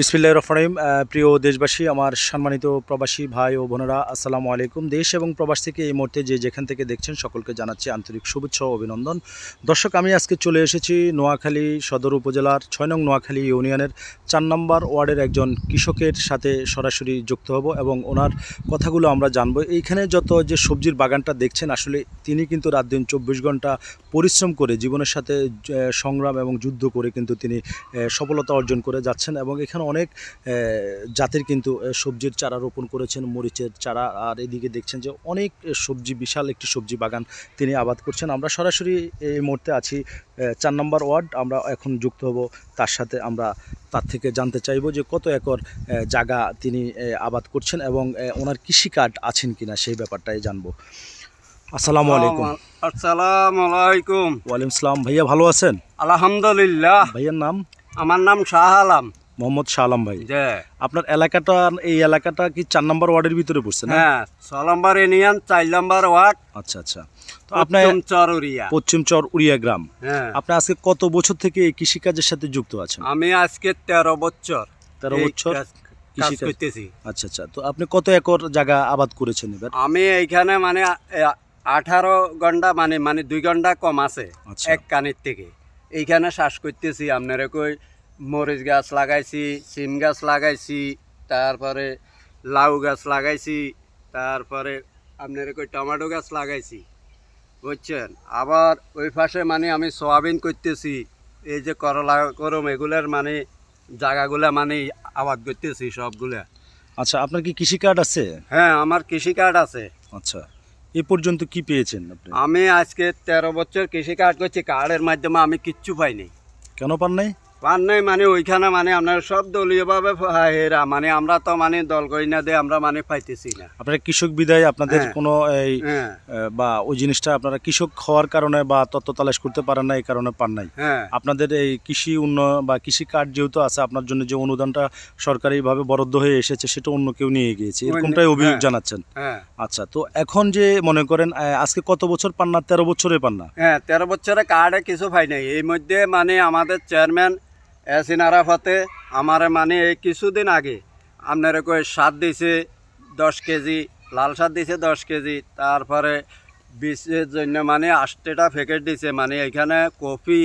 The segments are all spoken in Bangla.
বিসমিল্লাহ রহমানিম প্রিয় দেশবাসী, আমার সম্মানিত প্রবাসী ভাই ও বোনেরা, আসসালামু আলাইকুম। দেশ এবং প্রবাস থেকে এই মুহূর্তে যে যেখান থেকে দেখছেন, সকলকে জানাচ্ছি আন্তরিক শুভেচ্ছা অভিনন্দন। দর্শক, আমি আজকে চলে এসেছি নোয়াখালী সদর উপজেলার ছয় নং নোয়াখালী ইউনিয়নের চার নম্বর ওয়ার্ডের একজন কৃষকের সাথে সরাসরি যুক্ত হব এবং ওনার কথাগুলো আমরা জানব। এইখানে যত যে সবজির বাগানটা দেখছেন, আসলে তিনি কিন্তু রাত দিন চব্বিশ ঘণ্টা পরিশ্রম করে জীবনের সাথে সংগ্রাম এবং যুদ্ধ করে কিন্তু তিনি সফলতা অর্জন করে যাচ্ছেন এবং এখানে অনেক জাতের কিন্তু সবজির চারা রোপণ করেছেন মরিচের চারা আর এদিকে দেখছেন যে অনেক সবজি বিশাল একটি সবজি বাগান তিনি আবাদ করছেন। আমরা সরাসরি এই মুহূর্তে আছি চার নম্বর ওয়ার্ড। আমরা এখন যুক্ত হব তার সাথে আমরা তার থেকে জানতে চাইব যে কত একর জায়গা তিনি আবাদ করছেন এবং ওনার কৃষি কার্ড আছেন কিনা সেই ব্যাপারটাই জানব। আসসালামু আলাইকুম। আসসালামু আলাইকুম। ওয়ালাইকুম আসসালাম ভাইয়া ভালো আছেন? আলহামদুলিল্লাহ। ভাইয়ার নাম? আমার নাম শাহ আলম। মোহাম্মদ শাহ ভাই। আপনার এলাকাটা এই এলাকাটা কি চার নম্বর ওয়ার্ডের ভিতরে পড়ছে না? হ্যাঁ ছ নম্বর ইউনিয়ন চার নম্বর ওয়ার্ড আচ্ছা আচ্ছা। তো আপনার পশ্চিম চরুরিয়া পশ্চিম চর উড়িয়া গ্রাম। হ্যাঁ। আপনি আজকে কত বছর থেকে এই কৃষিকাজের সাথে যুক্ত আছেন? আমি আজকে তেরো বছর তেরো বছর কাজ- কাজ কৃষিকাজ করতেছি। আচ্ছা আচ্ছা। তো আপনি কত একর জায়গা আবাদ করেছেন এবার? আমি এইখানে মানে আঠারো ঘণ্টা মানে মানে দুই ঘণ্টা কম আছে আচ্ছা। এক কানের থেকে। এইখানে শ্বাস করতেছি আপনারা কই মরিচ গাছ লাগাইছি সিম গাছ লাগাইছি তারপরে লাউ গাছ লাগাইছি তারপরে আপনার কই টমেটো গাছ লাগাইছি বুঝছেন? আবার ওই পাশে মানে আমি সোয়াবিন করতেছি এই যে করলা করম এগুলার মানে জায়গাগুলা মানে আবাদ করতেছি সবগুলা। আচ্ছা আপনার কি কৃষি কার্ড আছে? হ্যাঁ আমার কৃষি কার্ড আছে। আচ্ছা এ পর্যন্ত কি পেয়েছেন আপনি? আমি আজকে তেরো বছর কৃষি কাজ করছি কার্ডের মাধ্যমে আমি কিচ্ছু পাইনি। কেন পান নাই? পান নাই মানে ওইখানে মানে আপনার সব দলীয়ভাবে হেরা। মানে আমরা তো মানে দল করি না দিয়ে আমরা মানে পাইতেছি না। আপনারা কৃষক বিদায় আপনাদের হ্যাঁ। কোনো এই হ্যাঁ। বা ওই জিনিসটা আপনারা কৃষক হওয়ার কারণে বা তত্ত্ব তালাশ করতে পারেন না এই কারণে পান নাই। হ্যাঁ। আপনাদের এই কৃষি উন্নয়ন বা কৃষি কার্ড যেহেতু আছে আপনার জন্য যে অনুদানটা সরকারিভাবে বরাদ্দ হয়ে এসেছে সেটা অন্য কেউ নিয়ে গিয়েছে। এরকমটাই অভিযোগ হ্যাঁ। জানাচ্ছেন। হ্যাঁ। আচ্ছা তো এখন যে মনে করেন আজকে কত বছর পান না? তেরো বছরে পান না? হ্যাঁ তেরো বছরে কার্ডে কিছু পাই নাই। এই মধ্যে মানে আমাদের চেয়ারম্যান এসিন আরাফাতে আমার মানে এই কিছুদিন আগে আপনার কই সার দিছে দশ কেজি, লাল সার দিছে দশ কেজি, তারপরে বিষের জন্য মানে আটটা প্যাকেট দিছে মানে এখানে কফি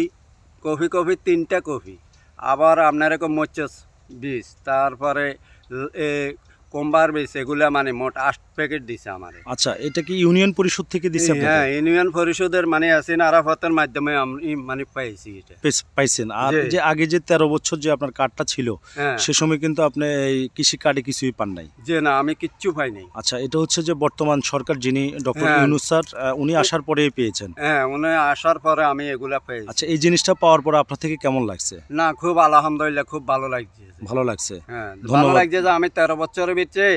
কফি কফি, তিনটা কফি। আবার আপনার কই মরিচ বীজ, তারপরে কোম্বার বীজ, এগুলা মানে মোট আট প্যাকেট দিছে আমারে। আচ্ছা এটা কি ইউনিয়ন পরিষদ থেকে দিচ্ছে হ্যাঁ ইউনিয়ন পরিষদের মানে আসেন আরাফতের মাধ্যমে আমি মানে পাইছি এটা। পাইছেন। আর যে আগে যে তেরো বছর যে আপনার কার্ডটা ছিল হ্যাঁ। সে সময় কিন্তু আপনি এই কৃষি কার্ডে কিছুই পান নাই। যে না আমি কিচ্ছু পাই নাই। আচ্ছা এটা হচ্ছে যে বর্তমান সরকার যিনি ডক্টর হ্যাঁ। ইউনুস স্যার উনি আসার পরেই পেয়েছেন। হ্যাঁ উনি আসার পরে আমি এগুলা পেয়েছি। আচ্ছা এই জিনিসটা পাওয়ার পরে আপনার থেকে কেমন লাগছে? না খুব আলহামদুলিল্লাহ খুব ভালো লাগছে। ভালো লাগছে। হ্যাঁ ভালো ধন্যবাদ। লাগছে যে আমি তেরো বছরের ভিতরে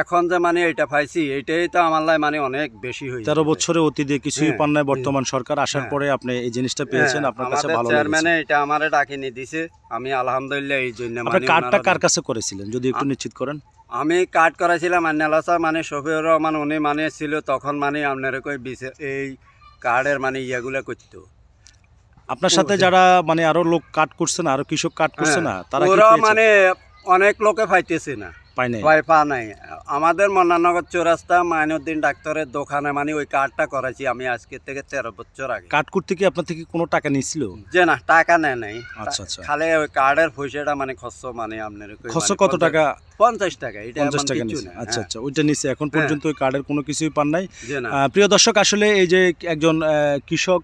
এখন যে মানে এটা পাইছি এটাই তো আমার লাই মানে অনেক বেশি হয়েছে তেরো বছরে অতি দিয়ে কিছুই হ্যাঁ, পান নাই বর্তমান সরকার আসার হ্যাঁ। পরে আপনি এই জিনিসটা পেয়েছেন আপনার কাছে ভালো চেয়ারম্যানে এটা আমারে ডাকিনি দিছে। আমি আলহামদুলিল্লাহ এই জন্য মানে কার্ডটা কার কাছে করেছিলেন যদি একটু নিশ্চিত করেন? আমি কাট করাছিলাম আন্নালাসা মানে শফিউর রহমান উনি মানে ছিল তখন মানে আপনার কই এই কার্ডের মানে ইয়েগুলো করতো। আপনার সাথে যারা মানে আরও লোক কাট করছে না আরও কৃষক কাট করছে না তারা হ্যাঁ। মানে অনেক লোকে পাইতেছে না। পায় নাই। পাই পা নাই। আমাদের মন্নানগর চৌরাস্তা মাইনুদ্দিন ডাক্তারের দোকানে মানে ওই কার্ডটা করাইছি আমি আজকে থেকে তেরো বছর আগে। করতে কি আপনার থেকে কোনো টাকা নিয়েছিল? যে না টাকা নেয় নাই। আচ্ছা আচ্ছা। খালি ওই কার্ডের পয়সাটা মানে খরচ মানে আপনার খরচ মানে কত টাকা? পঞ্চাশ টাকা এটা পঞ্চাশ টাকা আচ্ছা হ্যাঁ, আচ্ছা ওইটা নিচে এখন পর্যন্ত ওই কার্ডের কোনো কিছুই পান নাই। প্রিয় দর্শক আসলে এই যে একজন কৃষক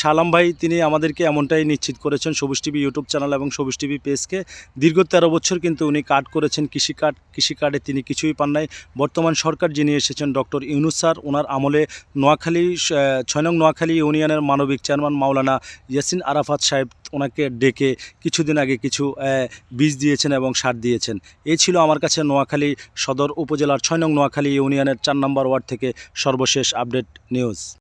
সালাম ভাই, তিনি আমাদেরকে এমনটাই নিশ্চিত করেছেন, সবুজ টিভি ইউটিউব চ্যানেল এবং সবুজ টিভি পেজকে দীর্ঘ তেরো বছর কিন্তু উনি কার্ড করেছেন কৃষি কার্ড কৃষি কার্ডে তিনি কিছুই পান নাই। বর্তমান সরকার যিনি এসেছেন, ডক্টর ইউনুস স্যার, ওনার আমলে নোয়াখালী ছয় নং নোয়াখালী ইউনিয়নের মানবিক চেয়ারম্যান মাওলানা ইয়াসিন আরাফাত সাহেব ওনাকে ডেকে কিছুদিন আগে কিছু বীজ দিয়েছেন এবং সার দিয়েছেন। এই ছিল আমার কাছে নোয়াখালী সদর উপজেলার ছয় নং নোয়াখালী ইউনিয়নের চার নম্বর ওয়ার্ড থেকে সর্বশেষ আপডেট নিউজ।